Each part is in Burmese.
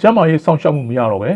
ကျန်းမာရေးစောင့်ရှောက်မှုမရတော့ပဲ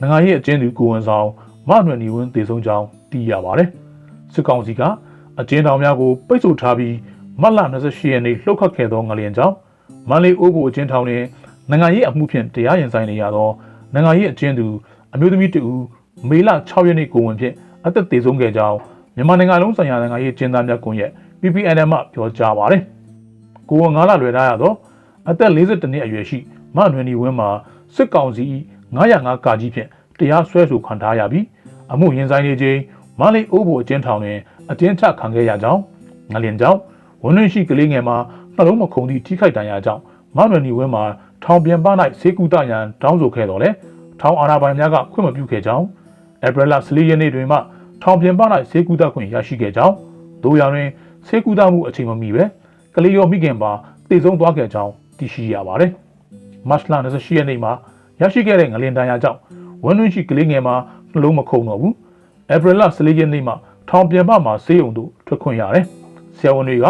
နိုင်ငံရေးအကျဉ်းသူကိုဝန်ဆောင်မနွယ်နီဝင်းတည်ဆုံးကြောင်းသိရပါတယ်။စစ်ကောင်စီကအကျဉ်းတော်များကိုပိတ်ဆို့ထားပြီးမတ်လ28ရက်နေ့လှုပ်ခတ်ခဲ့သောငလျင်ကြောင့်မန္တလေးအိုးဘိုအကျဉ်းထောင်တွင်နိုင်ငံရေးအမှုဖြင့်တရားရင်ဆိုင်နေရသောနိုင်ငံရေးအကျဉ်းသူအမျိုးသမီးတဦးမေလ6ရက်နေ့ကိုဝင်ဖြင့်အသက်သေဆုံးခဲ့ကြောင်းမြန်မာနိုင်ငံလုံးဆိုင်ရာနိုင်ငံရေးအကျဉ်းသားများကွန်ရက် PPNM မှပြောကြားပါတယ်။ကိုဝန်9လလွယ်ထားရသောအသက်52နှစ်အရွယ်ရှိမနွယ်နီဝင်းမှာ စစ်ကောင်စီ905ကာကြီးဖြင့်တရားစွဲဆိုခံထားရပြီးအမှုရင်ဆိုင်နေခြင်းမန္တလေးအိုးဘိုအကျဉ်းထောင်တွင်အကျဉ်းချခံခဲ့ရကြောင်းငလင်ကြောင့်ဝန်တွင်းရှိကလေးငယ်မှာနှလုံးမခုန်သည့်ထိခိုက်ဒဏ်ရာကြောင့်မနွယ်နီဝင်းမှာထောင်ပြန်ပ၌စေကူတရန်တောင်းဆိုခဲ့တော်လဲထောင်အာဏာပိုင်များကခွင့်မပြုခဲ့ကြောင်းဧပြီလ14ရက်နေ့တွင်မှထောင်ပြန်ပ၌စေကူတခွင့်ရရှိခဲ့ကြောင်းတို့ရာတွင်စေကူတမှုအချိန်မမီပဲကလေးရောမိခင်ပါတည်ဆုံးသွားခဲ့ကြောင်းသိရှိရပါတယ်။ မတ်လ28ရက်နေ့မှာရရှိခဲ့တဲ့ငလင်တန်ရာကြောင့်ဝန်တွင်းရှိကလေးငယ်မှာနှလုံးမခုန်တော့ဘူး။ဧပြီလ14ရက်နေ့မှာထောင်ပြန်ပမှာဆေးရုံသို့ထွက်ခွင့်ရတယ်။ဆရာဝန်တွေက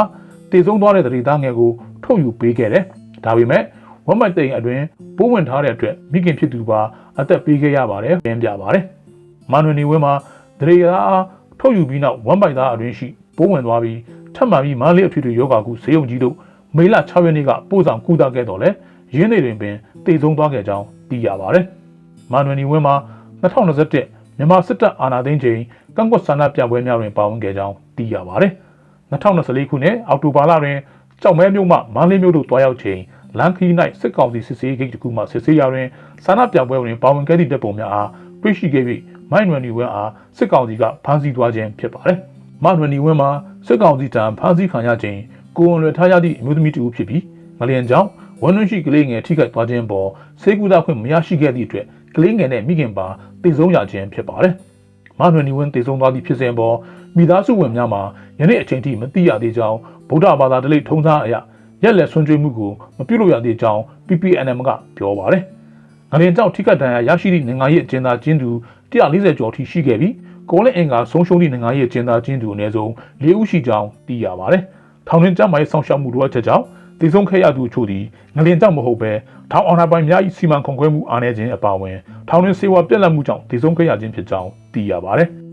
တည်ဆုံးသွားတဲ့တတိသားငယ်ကိုထုတ်ယူပေးခဲ့တယ်။ဒါပေမဲ့ဝမ်မိုက်တိန်အတွင်းပိုးဝင်ထားတဲ့အတွက်မိခင်ဖြစ်သူပါအသက်ပေးခဲ့ရပါတယ်ပြင်ပြပါတယ်။မန်နွေနီဝင်းမှာတရေသားထုတ်ယူပြီးနောက်ဝမ်မိုက်သားအတွင်းရှိပိုးဝင်သွားပြီးထပ်မံပြီးမန္တလေးအထွေထွေယောဂါကုဆေးရုံကြီးတို့မေလ6ရက်နေ့ကပို့ဆောင်ကုသခဲ့တော်လဲ ရင်းနေတွင်ပင်တည်ဆုံးသွားခဲ့ကြောင်းသိရပါတယ်။မန်နွေနီဝင်းမှာ2021မြန်မာစစ်တပ်အာဏာသိမ်းချိန်ကန့်ကွက်ဆန္ဒပြပွဲများတွင်ပါဝင်ခဲ့ကြောင်းသိရပါတယ်။2024ခုနှစ်အောက်တိုဘာလတွင်ကြောက်မဲမြို့မှမန္တလေးမြို့သို့တွားရောက်ချိန်လန်ခီ၌စစ်ကောင်စီစစ်ဆေးဂိတ်တစ်ခုမှစစ်ဆေးရာတွင်ဆန္ဒပြပွဲတွင်ပါဝင်ခဲ့သည့်တပ်ပုံများအားတွေ့ရှိခဲ့ပြီးမိုင်းနွယ်နီဝင်းအားစစ်ကောင်စီကဖမ်းဆီးသွားခြင်းဖြစ်ပါတယ်။မနွယ်နီဝင်းမှာစစ်ကောင်စီတံဖမ်းဆီးခံရခြင်းကိုဝန်လွယ်ထားရသည့်အမျိုးသမီးတူဖြစ်ပြီးငလျင်ကြောင့် ဝန်တွင်းရှိကလေးငယ်ထိခိုက်သွားခြင်းပေါ်စေကူတာခွင့်မရရှိခဲ့သည့်အတွက်ကလေးငယ်နဲ့မိခင်ပါတည်ဆုံးရခြင်းဖြစ်ပါတယ်။မနွယ်နီဝင်းတည်ဆုံးသွားသည့်ဖြစ်စဉ်ပေါ်မိသားစုဝင်များမှာယနေ့အချိန်ထိမသိရသေးကြောင်းဗုဒ္ဓဘာသာတလိထုံးသားအရာရက်လက်ဆွန့်ကြွေးမှုကိုမပြုလုပ်ရသေးကြောင်း PPNM ကပြောပါတယ်။ငလျင်ကြောင့်ထိခိုက်ဒဏ်ရာရရှိသည့်နိုင်ငံရေးအကျဉ်းသားကျင်းသူ140ကျော်ထိရှိခဲ့ပြီးကိုလင်းအင်ကဆုံးရှုံးသည့်နိုင်ငံရေးအကျဉ်းသားကျင်းသူအနည်းဆုံး၄ဦးရှိကြောင်းသိရပါတယ်။ထောင်တွင်ကြမ်းမာရေးဆောင်ရှောက်မှုလိုအပ်ချက်ကြောင့် တည်ဆုံးခဲ့ရသူအချို့သည်ငလျင်ကြောင့်မဟုတ်ဘဲထောင်အောင်နာပိုင်များ၏စီမံခန့်ခွဲမှုအားနည်းခြင်းအပါအဝင်ထောင်တွင်စေဝါပြက်လက်မှုကြောင့်တည်ဆုံးခဲ့ရခြင်းဖြစ်ကြောင်းသိရပါတယ်။